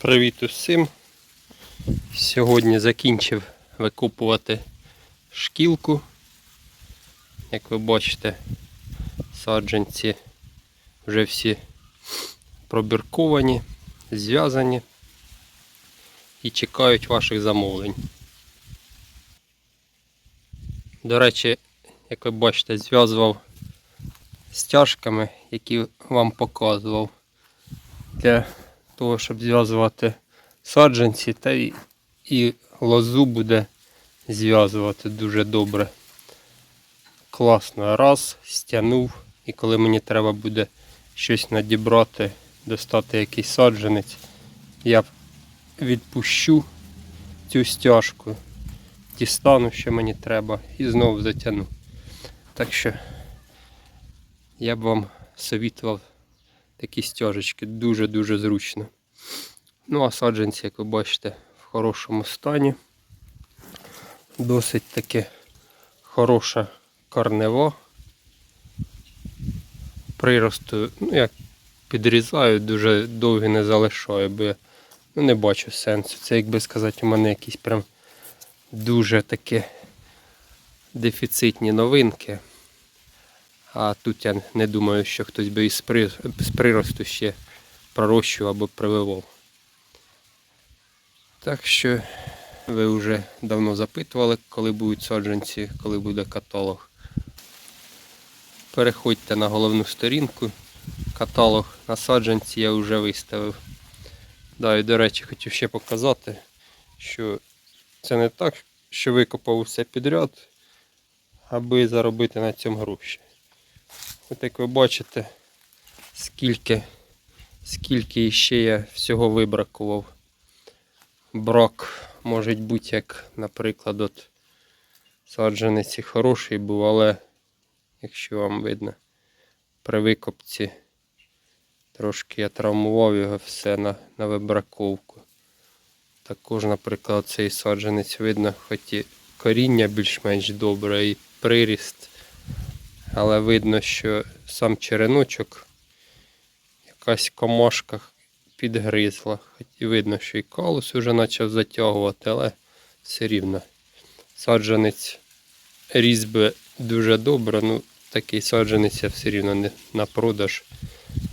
Привіт усім. Сьогодні закінчив викопувати шкілку. Як ви бачите, саджанці вже всі пробірковані, зв'язані і чекають ваших замовлень. До речі, як ви бачите, зв'язував стяжками, які вам показував для того, щоб зв'язувати саджанці, та й і лозу буде зв'язувати дуже добре. Класно. Раз, стягнув, і коли мені треба буде щось надібрати, достати якийсь саджанець, я відпущу цю стяжку, дістану, що мені треба, і знову затягну. Так що я б вам совітував такі стяжечки дуже-дуже зручно. Ну, а саджанці, як ви бачите, в хорошому стані. Досить таки хороша корнева. Приросту, ну як підрізаю, дуже довгі не залишаю, бо я ну, не бачу сенсу. Це, як би сказати, у мене якісь прям дуже такі дефіцитні новинки. А тут я не думаю, що хтось би із приросту ще пророщував або прививав. Так що ви вже давно запитували, коли будуть саджанці, коли буде каталог. Переходьте на головну сторінку. Каталог на саджанці я вже виставив. Да, і до речі, хотів ще показати, що це не так, що викопав усе підряд, аби заробити на цьому гроші. От як ви бачите, скільки, скільки ще я всього вибракував. Брак може бути, як, наприклад, от саджанець хороший був, але якщо вам видно, при викопці трошки я травмував його все на, на вибраковку. Також, наприклад, цей саджанець видно, хоч і коріння більш-менш добре і приріст. Але видно, що сам череночок якась комашка підгризла. Хоч і видно, що і калус вже почав затягувати, але все рівно. Саджанець ріс би дуже добре, ну такий саджанець я все рівно не на продаж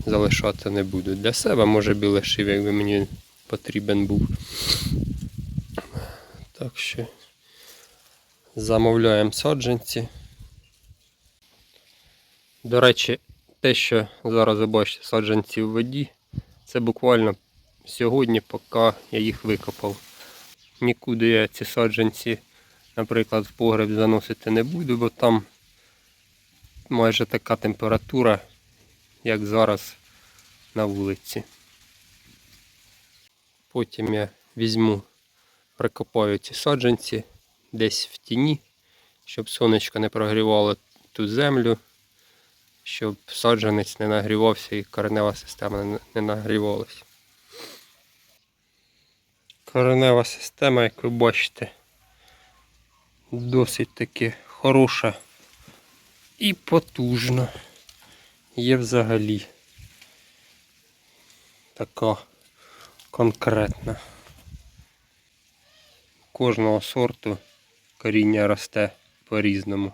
залишати не буду. Для себе може би лишив, якби мені потрібен був. Так що замовляємо саджанці. До речі, те, що зараз ви бачите саджанці в воді, це буквально сьогодні, поки я їх викопав. Нікуди я ці саджанці, наприклад, в погреб заносити не буду, бо там майже така температура, як зараз на вулиці. Потім я візьму, прикопаю ці саджанці десь в тіні, щоб сонечко не прогрівало ту землю щоб саджанець не нагрівався і коренева система не- нагрівалася. Коренева система, як ви бачите, досить таки хороша і потужна. Є взагалі така конкретна. Кожного сорту коріння росте по-різному.